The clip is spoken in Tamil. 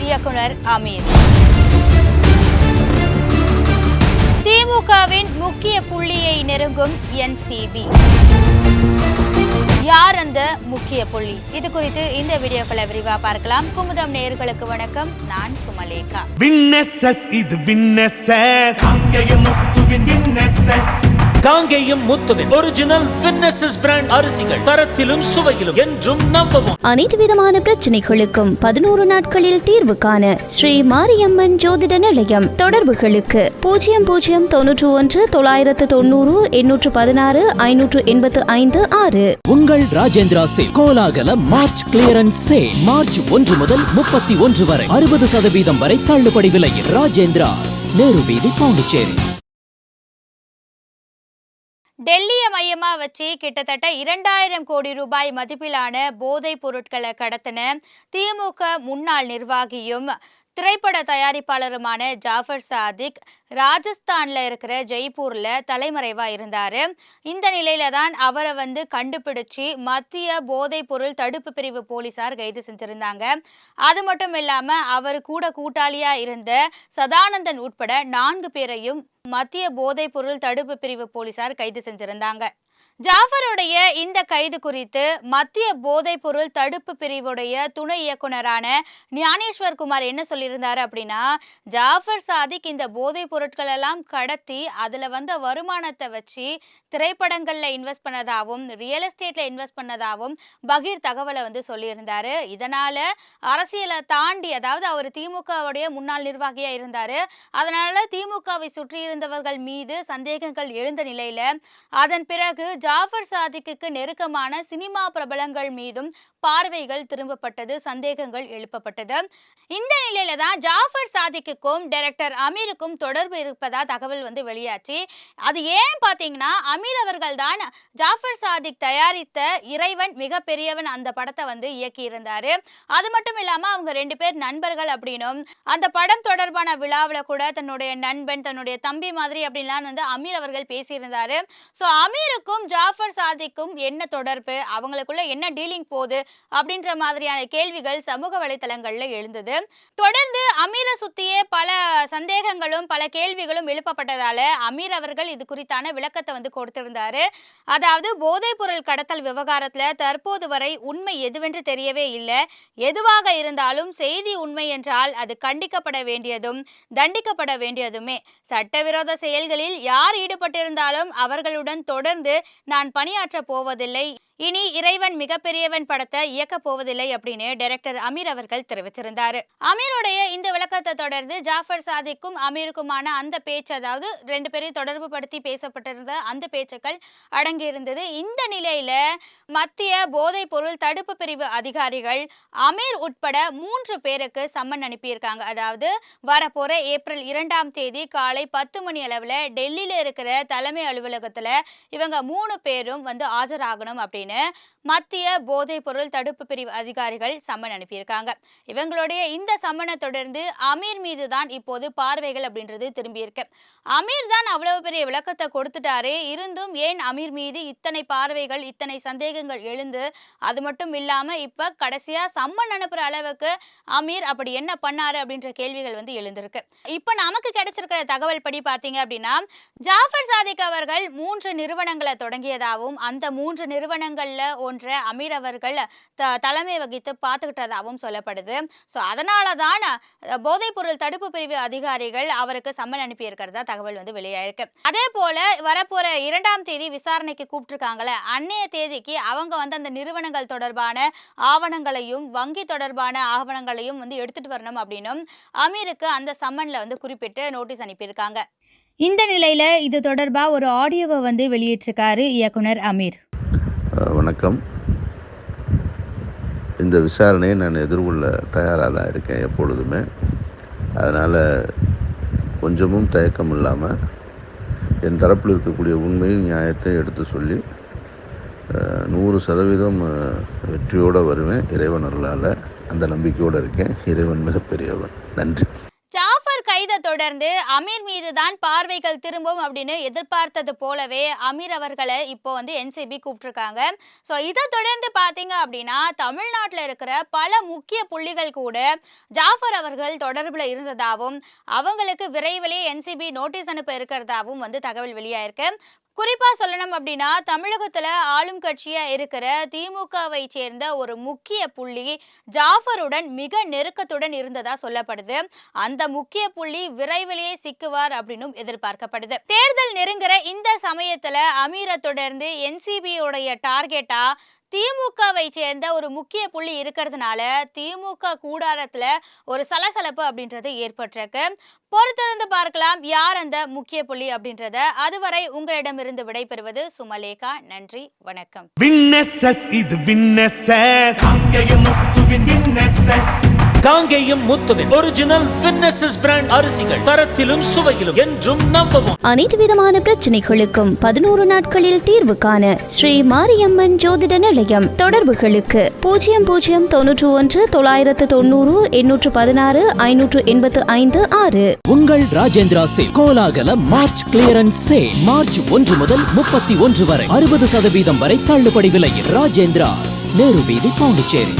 இயக்குனர் அமீர். திமுகவின் முக்கிய புள்ளியை நெருங்கும் என்சிபி. யார் அந்த முக்கிய புள்ளி? இது குறித்து இந்த வீடியோக்களை விரிவா பார்க்கலாம். குமுதம் நேர்களுக்கு வணக்கம். நான் சுமலேகா. காங்கேயம் முத்துவின் ஒரிஜினல் வின்னசஸ் பிராண்ட் அரிசிகள் தரத்திலும் சுவையிலும் என்றும் நம்பவும். அனைத்து விதமான பிரச்சனைகளுக்கும் பதினோரு நாட்களில் தீர்வு காண ஸ்ரீ மாரியம்மன் ஜோதிட நிலையம் தொடர்புகளுக்கு பூஜ்ஜியம் பூஜ்ஜியம் தொன்னூற்று ஒன்று தொள்ளாயிரத்து தொண்ணூறு எண்ணூற்று பதினாறு ஐநூற்று எண்பத்து ஐந்து ஆறு. உங்கள் ராஜேந்திரா சேல் கோலாகல மார்ச் கிளியரன்ஸ் சேல் மார்ச் ஒன்று முதல் முப்பத்தி ஒன்று வரை அறுபது சதவீதம் வரை தள்ளுபடி விலையில் ராஜேந்திராஸ் நேரு வீதி பாண்டிச்சேரி. டெல்லியை மையமா வச்சு கிட்டத்தட்ட இரண்டாயிரம் கோடி ரூபாய் மதிப்பிலான போதைப் பொருட்களை கடத்தின திமுக முன்னாள் நிர்வாகியும் திரைப்பட தயாரிப்பாளருமான ஜாஃபர் சாதிக் ராஜஸ்தான்ல இருக்கிற ஜெய்ப்பூர்ல தலைமறைவா இருந்தாரு. இந்த நிலையில தான் அவரை வந்து கண்டுபிடிச்சு மத்திய போதைப் பொருள் தடுப்பு பிரிவு போலீசார் கைது செஞ்சிருந்தாங்க. அது மட்டும் இல்லாம அவர் கூட கூட்டாளியா இருந்த சதானந்தன் உட்பட நான்கு பேரையும் மத்திய போதைப் பொருள் தடுப்பு பிரிவு போலீசார் கைது செஞ்சிருந்தாங்க. ஜாஃபருடைய இந்த கைது குறித்து மத்திய போதைப்பொருள் தடுப்பு பிரிவுடைய துணை இயக்குனரான ஞானேஸ்வர் குமார் என்ன சொல்லியிருந்தாரு அப்படின்னா ஜாஃபர் சாதிக் இந்த போதைப் பொருட்கள் எல்லாம் கடத்தி அதில் வந்த வருமானத்தை வச்சு திரைப்படங்களில் இன்வெஸ்ட் பண்ணதாகவும் ரியல் எஸ்டேட்ல இன்வெஸ்ட் பண்ணதாகவும் பகீர் தகவலை வந்து சொல்லியிருந்தாரு. இதனால் அரசியலை தாண்டி அதாவது அவர் திமுகவுடைய முன்னாள் நிர்வாகியாக இருந்தார். அதனால் திமுகவை சுற்றி இருந்தவர்கள் மீது சந்தேகங்கள் எழுந்த நிலையில் அதன் பிறகு ஜாஃபர் சாதிக்கு நெருக்கமான சினிமா பிரபலங்கள் மீதும் பார்வைகள் திரும்பப்பட்டது சந்தேகங்கள் எழுப்பப்பட்டது. இந்த நிலையில தான் ஜாஃபர் சாதிக்குக்கும் டைரக்டர் அமீருக்கும் தொடர்பு இருப்பதா தகவல் வந்து வெளியாச்சு. அது ஏன் பார்த்தீங்கன்னா அமீர் அவர்கள் தான் ஜாஃபர் சாதிக் தயாரித்த இறைவன் மிகப்பெரியவன் அந்த படத்தை வந்து இயக்கியிருந்தார். அது மட்டும் இல்லாம அவங்க ரெண்டு பேர் நண்பர்கள் அப்படின்னும் அந்த படம் தொடர்பான விழாவில் கூட தன்னுடைய நண்பன் தன்னுடைய தம்பி மாதிரி அப்படின்லாம் வந்து அமீர் அவர்கள் பேசியிருந்தாரு. ஸோ அமீருக்கும் ஜாஃபர் சாதிக்கும் என்ன தொடர்பு? அவங்களுக்குள்ள என்ன டீலிங் போகுது? அப்படின்ற மாதிரியான கேள்விகள் சமூக வலைத்தளங்கள்ல எழுந்தது. தொடர்ந்து அமீரை சுத்தியே பல சந்தேகங்களும் பல கேள்விகளும் எழுப்பப்பட்டதால அமீர் அவர்கள் இது குறித்தான விளக்கத்தை வந்து கொடுத்திருந்தாரு. அதாவது போதைப் பொருள் கடத்தல் விவகாரத்துல தற்போது வரை உண்மை எதுவென்று தெரியவே இல்லை. எதுவாக இருந்தாலும் செய்தி உண்மை என்றால் அது கண்டிக்கப்பட வேண்டியதும் தண்டிக்கப்பட வேண்டியதுமே. சட்டவிரோத செயல்களில் யார் ஈடுபட்டிருந்தாலும் அவர்களுடன் தொடர்ந்து நான் பணியாற்றப் போவதில்லை இனி இறைவன் மிகப்பெரியவன் படத்தை இயக்க போவதில்லை அப்படின்னு டைரக்டர் அமீர் அவர்கள் தெரிவிச்சிருந்தாரு. அமீருடைய இந்த விளக்கத்தை தொடர்ந்து ஜாஃபர் சாதிக்கும் அமீருக்குமான அந்த பேச்சு அதாவது ரெண்டு பேரையும் தொடர்பு படுத்தி பேசப்பட்டிருந்த அந்த பேச்சுக்கள் அடங்கியிருந்தது. இந்த நிலையில மத்திய போதைப் பொருள் தடுப்பு பிரிவு அதிகாரிகள் அமீர் உட்பட மூன்று பேருக்கு சம்மன் அனுப்பியிருக்காங்க. அதாவது வரப்போற ஏப்ரல் இரண்டாம் தேதி காலை பத்து மணி அளவில் டெல்லியில இருக்கிற தலைமை அலுவலகத்துல இவங்க மூணு பேரும் வந்து ஆஜராகணும் அப்படின்னு மத்திய போதைப் பொருள் தடுப்பு பிரிவு அதிகாரிகள் சம்மன் அனுப்பியிருக்காங்க. இவங்களுடைய இந்த சம்மனை தொடர்ந்து அமீர் மீது தான் இப்போது பார்வைகள் அப்படின்றது திரும்பியிருக்கு. அமீர் தான் அவ்வளவு பெரிய விளக்கத்தை கொடுத்துட்டாரே இருந்தும் ஏன் அமீர் மீது இத்தனை பார்வைகள் இத்தனை சந்தேகங்கள் எழுந்து அது மட்டும் இல்லாம இப்ப கடைசியா சம்மன் அனுப்புற அளவுக்கு அமீர் அப்படி என்ன பண்ணாரு அப்படின்ற கேள்விகள் வந்து எழுந்திருக்கு. இப்ப நமக்கு கிடைச்சிருக்கிற தகவல் படி பாத்தீங்க அப்படின்னா ஜாஃபர் சாதிக் அவர்கள் மூன்று நிறுவனங்களை தொடங்கியதாகவும் அந்த மூன்று நிறுவனங்கள் நிறுவனங்கள்ல ஒன்றை அமீர் அவர்கள் த- தலைமை வகித்து பார்த்துக்கிட்டதாகவும் சொல்லப்படுது. ஸோ அதனால தான் போதைப்பொருள் தடுப்பு பிரிவு அதிகாரிகள் அவருக்கு சம்மன் அனுப்பியிருக்கிறதா தகவல் வந்து வெளியாயிருக்கு. அதே போல வரப்போற இரண்டாம் தேதி விசாரணைக்கு கூப்பிட்டுருக்காங்களே அன்னைய தேதிக்கு அவங்க வந்து அந்த நிறுவனங்கள் தொடர்பான ஆவணங்களையும் வங்கி தொடர்பான ஆவணங்களையும் வந்து எடுத்துட்டு வரணும் அப்படின்னும் அமீருக்கு அந்த சம்மன்ல வந்து குறிப்பிட்டு நோட்டீஸ் அனுப்பியிருக்காங்க. இந்த நிலையில் இது தொடர்பாக ஒரு ஆடியோவை வந்து வெளியிட்டிருக்காரு இயக்குனர் அமீர். வணக்கம். இந்த விசாரணையை நான் எதிர்கொள்ள தயாராக தான் இருக்கேன் எப்பொழுதுமே. அதனால் கொஞ்சமும் தயக்கம் இல்லாமல் என் தரப்பில் இருக்கக்கூடிய உண்மையும் நியாயத்தையும் எடுத்து சொல்லி நூறு சதவீதம் வெற்றியோடு வருவேன். இறைவன் அருளால் அந்த நம்பிக்கையோடு இருக்கேன். இறைவன் மிகப்பெரியவன். நன்றி. ஜாஃபர் கைதை தொடர்ந்து அமீர் மீது தான் பார்வைகள் திரும்பும் அப்படின்னு எதிர்பார்த்தது போலவே அமீர் அவர்களை இப்போ வந்து என்சிபி கூப்பிட்டுருக்காங்க. ஸோ இதை தொடர்ந்து பார்த்தீங்க அப்படின்னா தமிழ்நாட்டில் இருக்கிற பல முக்கிய புள்ளிகள் கூட ஜாஃபர் அவர்கள் தொடர்பில் இருந்ததாகவும் அவங்களுக்கு விரைவிலே என்சிபி நோட்டீஸ் அனுப்ப இருக்கிறதாகவும் வந்து தகவல் வெளியாயிருக்கு. குறிப்பா சொல்லணும் அப்படின்னா தமிழகத்துல ஆளும் கட்சியா இருக்கிற திமுகவை சேர்ந்த ஒரு முக்கிய புள்ளி ஜாஃபருடன் மிக நெருக்கத்துடன் இருந்ததா சொல்லப்படுது. அந்த முக்கிய புள்ளி விரைவிலேயே சிக்குவார் அப்படின்னும் எதிர்பார்க்கப்படுது. தேர்தல் நெருங்குற இந்த சமயத்துல அமீரை தொடர்ந்து என்சிபியோடைய டார்கெட்டா திமுகவை சேர்ந்த ஒரு முக்கிய புள்ளி இருக்கிறதுனால திமுக கூடாரத்துல ஒரு சலசலப்பு அப்படின்றது ஏற்பட்டிருக்கு. பொறுத்திருந்து பார்க்கலாம் யார் அந்த முக்கிய புள்ளி அப்படின்றத. அதுவரை உங்களிடமிருந்து விடைபெறுவது சுமலேகா. நன்றி வணக்கம். காங்கேயம் முத்துவின் ஒரிஜினல் வின்னசஸ் பிராண்ட் அரிசிகள் தரத்திலும் சுவையிலும் என்றும் நம்பவும். அனைத்து விதமான பிரச்சனைகளுக்கும் பதினோரு நாட்களில் தீர்வு காண ஸ்ரீ மாரியம்மன் ஜோதிட நிலையம் தொடர்புகளுக்கு பூஜ்ஜியம் பூஜ்ஜியம் தொன்னூற்று ஒன்று தொள்ளாயிரத்து தொண்ணூறு எண்ணூற்று பதினாறு ஐநூற்று எண்பத்து ஐந்து ஆறு. உங்கள் ராஜேந்திரா சேல் கோலாகல மார்ச் கிளியரன்ஸ் சேல் மார்ச் ஒன்று முதல் முப்பத்தி ஒன்று வரை அறுபது சதவீதம் வரை தள்ளுபடி விலையில் ராஜேந்திராஸ் நேரு வீதி பாண்டிச்சேரி.